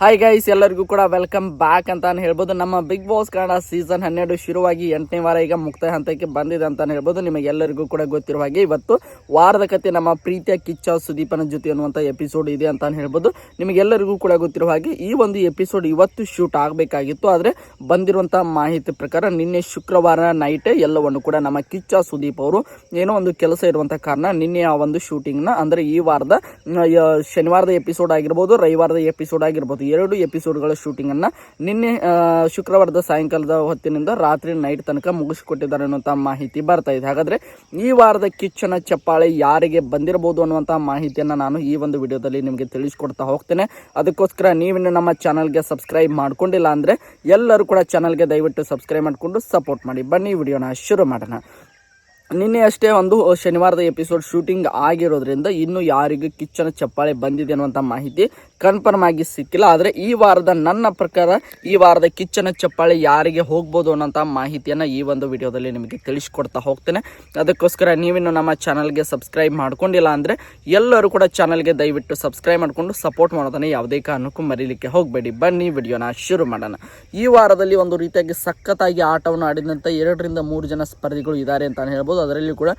Hi guys ಎಲ್ಲರಿಗೂ ಕೂಡ welcome back ಅಂತಾನೆ ಹೇಳ್ಬೋದು. ನಮ್ಮ ಬಿಗ್ ಬಾಸ್ ಕನ್ನಡ ಸೀಸನ್ ಹನ್ನೆರಡು ಶುರುವಾಗಿ ಎಂಟನೇ ವಾರ ಈಗ ಮುಕ್ತಾಯ ಹಂತಕ್ಕೆ ಬಂದಿದೆ ಅಂತಾನೆ ಹೇಳ್ಬೋದು. ನಿಮಗೆಲ್ಲರಿಗೂ ಕೂಡ ಗೊತ್ತಿರುವ ಹಾಗೆ ಇವತ್ತು ವಾರದ ಕತೆ ನಮ್ಮ ಪ್ರೀತಿಯ ಕಿಚ್ಚ ಸುದೀಪನ ಜೊತೆ ಅನ್ನುವಂಥ ಎಪಿಸೋಡ್ ಇದೆ ಅಂತಾನೆ ಹೇಳ್ಬೋದು. ನಿಮಗೆಲ್ಲರಿಗೂ ಕೂಡ ಗೊತ್ತಿರುವ ಹಾಗೆ ಈ ಒಂದು ಎಪಿಸೋಡ್ ಇವತ್ತು ಶೂಟ್ ಆಗಬೇಕಾಗಿತ್ತು. ಆದರೆ ಬಂದಿರುವಂಥ ಮಾಹಿತಿ ಪ್ರಕಾರ ನಿನ್ನೆ ಶುಕ್ರವಾರ ನೈಟೇ ಎಲ್ಲವನ್ನು ಕೂಡ ನಮ್ಮ ಕಿಚ್ಚ ಸುದೀಪ್ ಅವರು ಏನೋ ಒಂದು ಕೆಲಸ ಇರುವಂಥ ಕಾರಣ ನಿನ್ನೆ ಆ ಒಂದು ಶೂಟಿಂಗ್ನ ಅಂದರೆ ಈ ವಾರದ ಶನಿವಾರದ ಎಪಿಸೋಡ್ ಆಗಿರ್ಬೋದು, ರವಿವಾರದ ಎಪಿಸೋಡ್ ಆಗಿರ್ಬೋದು ಎರಡು ಎಪಿಸೋಡ್ಗಳ ಶೂಟಿಂಗನ್ನು ನಿನ್ನೆ ಶುಕ್ರವಾರದ ಸಾಯಂಕಾಲದ ಹೊತ್ತಿನಿಂದ ರಾತ್ರಿ ನೈಟ್ ತನಕ ಮುಗಿಸಿಕೊಟ್ಟಿದ್ದಾರೆ ಅನ್ನುವಂಥ ಮಾಹಿತಿ ಬರ್ತಾ ಇದೆ. ಹಾಗಾದರೆ ಈ ವಾರದ ಕಿಚ್ಚನ ಚಪ್ಪಾಳೆ ಯಾರಿಗೆ ಬಂದಿರಬಹುದು ಅನ್ನುವಂಥ ಮಾಹಿತಿಯನ್ನು ನಾನು ಈ ಒಂದು ವಿಡಿಯೋದಲ್ಲಿ ನಿಮಗೆ ತಿಳಿಸ್ಕೊಡ್ತಾ ಹೋಗ್ತೇನೆ. ಅದಕ್ಕೋಸ್ಕರ ನೀವಿನ್ನು ನಮ್ಮ ಚಾನಲ್ಗೆ ಸಬ್ಸ್ಕ್ರೈಬ್ ಮಾಡ್ಕೊಂಡಿಲ್ಲ ಅಂದರೆ ಎಲ್ಲರೂ ಕೂಡ ಚಾನಲ್ಗೆ ದಯವಿಟ್ಟು ಸಬ್ಸ್ಕ್ರೈಬ್ ಮಾಡಿಕೊಂಡು ಸಪೋರ್ಟ್ ಮಾಡಿ. ಬನ್ನಿ ವಿಡಿಯೋನ ಶುರು ಮಾಡೋಣ. ನಿನ್ನೆ ಅಷ್ಟೇ ಒಂದು ಶನಿವಾರದ ಎಪಿಸೋಡ್ ಶೂಟಿಂಗ್ ಆಗಿರೋದ್ರಿಂದ ಇನ್ನು ಯಾರಿಗೂ ಕಿಚ್ಚನ ಚಪ್ಪಾಳೆ ಬಂದಿದೆ ಅನ್ನುವಂಥ ಮಾಹಿತಿ ಕನ್ಫರ್ಮ್ ಆಗಿ ಸಿಕ್ಕಿಲ್ಲ. ಆದರೆ ಈ ವಾರದ ನನ್ನ ಪ್ರಕಾರ ಈ ವಾರದ ಕಿಚ್ಚನ ಚಪ್ಪಾಳೆ ಯಾರಿಗೆ ಹೋಗ್ಬೋದು ಅನ್ನೋಂಥ ಮಾಹಿತಿಯನ್ನು ಈ ಒಂದು ವಿಡಿಯೋದಲ್ಲಿ ನಿಮಗೆ ತಿಳಿಸ್ಕೊಡ್ತಾ ಹೋಗ್ತೇನೆ. ಅದಕ್ಕೋಸ್ಕರ ನೀವಿನ್ನು ನಮ್ಮ ಚಾನಲ್ಗೆ ಸಬ್ಸ್ಕ್ರೈಬ್ ಮಾಡ್ಕೊಂಡಿಲ್ಲ ಅಂದರೆ ಎಲ್ಲರೂ ಕೂಡ ಚಾನಲ್ಗೆ ದಯವಿಟ್ಟು ಸಬ್ಸ್ಕ್ರೈಬ್ ಮಾಡಿಕೊಂಡು ಸಪೋರ್ಟ್ ಮಾಡೋದನ್ನ ಯಾವುದೇ ಕಾರಣಕ್ಕೂ ಮರೀಲಿಕ್ಕೆ ಹೋಗಬೇಡಿ. ಬನ್ನಿ ವಿಡಿಯೋನ ಶುರು ಮಾಡೋಣ. ಈ ವಾರದಲ್ಲಿ ಒಂದು ರೀತಿಯಾಗಿ ಸಖತ್ತಾಗಿ ಆಟವನ್ನು ಆಡಿದಂಥ ಎರಡರಿಂದ ಮೂರು ಜನ ಸ್ಪರ್ಧಿಗಳು ಇದ್ದಾರೆ ಅಂತಲೇ ಹೇಳ್ಬೋದು. ಅದರಲ್ಲಿ ಕೂಡ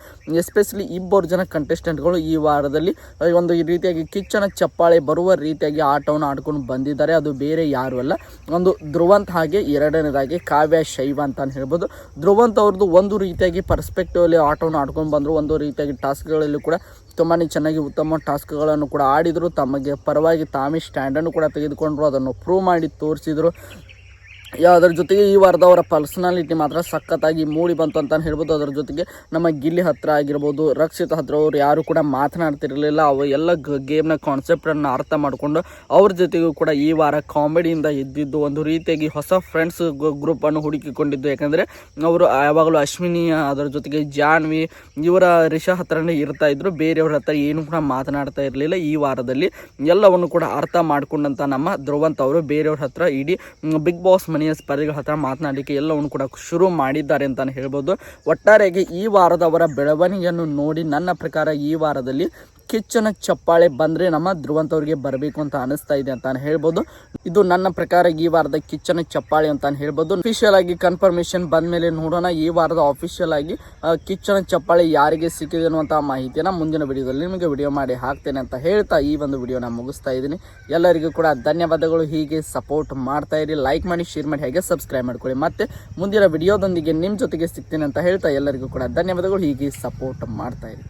ಎಸ್ಪೆಷಲಿ ಇಬ್ಬರು ಜನ ಕಂಟೆಸ್ಟೆಂಟ್ಗಳು ಈ ವಾರದಲ್ಲಿ ಒಂದು ಈ ರೀತಿಯಾಗಿ ಕಿಚ್ಚನ ಚಪ್ಪಾಳೆ ಬರುವ ರೀತಿಯಾಗಿ ಆಟವನ್ನು ಆಡ್ಕೊಂಡು ಬಂದಿದ್ದಾರೆ. ಅದು ಬೇರೆ ಯಾರು ಅಲ್ಲ, ಒಂದು ಧ್ರುವಂತ್ ಹಾಗೆ ಎರಡನೇದಾಗಿ ಕಾವ್ಯ ಶೈವ ಅಂತ ಹೇಳ್ಬೋದು. ಧ್ರುವಂತ್ ಅವ್ರದ್ದು ಒಂದು ರೀತಿಯಾಗಿ ಪರ್ಸ್ಪೆಕ್ಟಿವಲ್ಲಿ ಆಟವನ್ನು ಆಡ್ಕೊಂಡು ಬಂದರು. ಒಂದು ರೀತಿಯಾಗಿ ಟಾಸ್ಕ್ಗಳಲ್ಲಿ ಕೂಡ ತುಂಬಾ ಚೆನ್ನಾಗಿ ಉತ್ತಮ ಟಾಸ್ಕ್ಗಳನ್ನು ಕೂಡ ಆಡಿದರು. ತಮಗೆ ಪರವಾಗಿ ತಾವೇ ಸ್ಟ್ಯಾಂಡನ್ನು ಕೂಡ ತೆಗೆದುಕೊಂಡರು. ಅದನ್ನು ಪ್ರೂವ್ ಮಾಡಿ ತೋರಿಸಿದರು. ಅದರ ಜೊತೆಗೆ ಈ ವಾರದ ಅವರ ಪರ್ಸನಾಲಿಟಿ ಮಾತ್ರ ಸಖತ್ತಾಗಿ ಮೂಡಿ ಬಂತು ಅಂತ ಹೇಳ್ಬೋದು. ಅದರ ಜೊತೆಗೆ ನಮ್ಮ ಗಿಲ್ಲಿ ಹತ್ರ ಆಗಿರ್ಬೋದು, ರಕ್ಷಿತ್ ಹತ್ರ ಅವರು ಯಾರು ಕೂಡ ಮಾತನಾಡ್ತಿರಲಿಲ್ಲ. ಅವು ಎಲ್ಲ ಗೇಮ್ನ ಕಾನ್ಸೆಪ್ಟನ್ನು ಅರ್ಥ ಮಾಡಿಕೊಂಡು ಅವ್ರ ಜೊತೆಗೂ ಕೂಡ ಈ ವಾರ ಕಾಮಿಡಿಯಿಂದ ಇದ್ದಿದ್ದು ಒಂದು ರೀತಿಯಾಗಿ ಹೊಸ ಫ್ರೆಂಡ್ಸ್ ಗ್ರೂಪನ್ನು ಹುಡುಕಿಕೊಂಡಿದ್ದು. ಯಾಕಂದರೆ ಅವರು ಯಾವಾಗಲೂ ಅಶ್ವಿನಿ, ಅದರ ಜೊತೆಗೆ ಜಾನ್ವಿ, ಇವರ ರಿಷಾ ಹತ್ರನೇ ಇರ್ತಾ ಇದ್ರು. ಬೇರೆಯವ್ರ ಹತ್ರ ಏನು ಕೂಡ ಮಾತನಾಡ್ತಾ ಇರಲಿಲ್ಲ. ಈ ವಾರದಲ್ಲಿ ಎಲ್ಲವನ್ನು ಕೂಡ ಅರ್ಥ ಮಾಡಿಕೊಂಡಂತ ನಮ್ಮ ಧ್ರುವಂತ ಅವರು ಬೇರೆಯವ್ರ ಹತ್ರ ಇಡೀ ಬಿಗ್ ಬಾಸ್ ಮನೆಯ ಸ್ಪರ್ಧಿಗಳ ಹತ್ರ ಮಾತನಾಡಲಿಕ್ಕೆ ಎಲ್ಲವನ್ನು ಕೂಡ ಶುರು ಮಾಡಿದ್ದಾರೆ ಅಂತಾನೆ ಹೇಳ್ಬೋದು. ಒಟ್ಟಾರೆಯಾಗಿ ಈ ವಾರದ ಅವರ ಬೆಳವಣಿಗೆಯನ್ನು ನೋಡಿ ನನ್ನ ಪ್ರಕಾರ ಈ ವಾರದಲ್ಲಿ ಕಿಚ್ಚನ ಚಪ್ಪಾಳೆ ಬಂದರೆ ನಮ್ಮ ಧ್ರುವಂತ್ ಅವರಿಗೆ ಬರಬೇಕು ಅಂತ ಅನಿಸ್ತಾ ಇದೆ ಅಂತಾನೆ ಹೇಳ್ಬೋದು. ಇದು ನನ್ನ ಪ್ರಕಾರ ಈ ವಾರದ ಕಿಚ್ಚನ ಚಪ್ಪಾಳೆ ಅಂತಾನೆ ಹೇಳ್ಬೋದು. ಅಫಿಷಿಯಲ್ ಆಗಿ ಕನ್ಫರ್ಮೇಶನ್ ಬಂದ ಮೇಲೆ ನೋಡೋಣ. ಈ ವಾರದ ಅಫಿಷಿಯಲ್ ಆಗಿ ಕಿಚ್ಚನ ಚಪ್ಪಾಳೆ ಯಾರಿಗೆ ಸಿಕ್ಕಿದೆ ಅನ್ನುವಂಥ ಮಾಹಿತಿಯನ್ನು ಮುಂದಿನ ವಿಡಿಯೋದಲ್ಲಿ ನಿಮಗೆ ವಿಡಿಯೋ ಮಾಡಿ ಹಾಕ್ತೇನೆ ಅಂತ ಹೇಳ್ತಾ ಈ ಒಂದು ವಿಡಿಯೋನ ಮುಗಿಸ್ತಾ ಇದ್ದೀನಿ. ಎಲ್ಲರಿಗೂ ಕೂಡ ಧನ್ಯವಾದಗಳು. ಹೀಗೆ ಸಪೋರ್ಟ್ ಮಾಡ್ತಾ ಇರಿ. ಲೈಕ್ ಮಾಡಿ ಶೇರ್ ಮಾಡಿ ಹಾಗೆ ಸಬ್ಸ್ಕ್ರೈಬ್ ಮಾಡ್ಕೊಳ್ಳಿ. ಮತ್ತೆ ಮುಂದಿನ ವಿಡಿಯೋದೊಂದಿಗೆ ನಿಮ್ಮ ಜೊತೆಗೆ ಸಿಗ್ತೀನಿ ಅಂತ ಹೇಳ್ತಾ ಎಲ್ಲರಿಗೂ ಕೂಡ ಧನ್ಯವಾದಗಳು. ಹೀಗೆ ಸಪೋರ್ಟ್ ಮಾಡ್ತಾ ಇರಿ.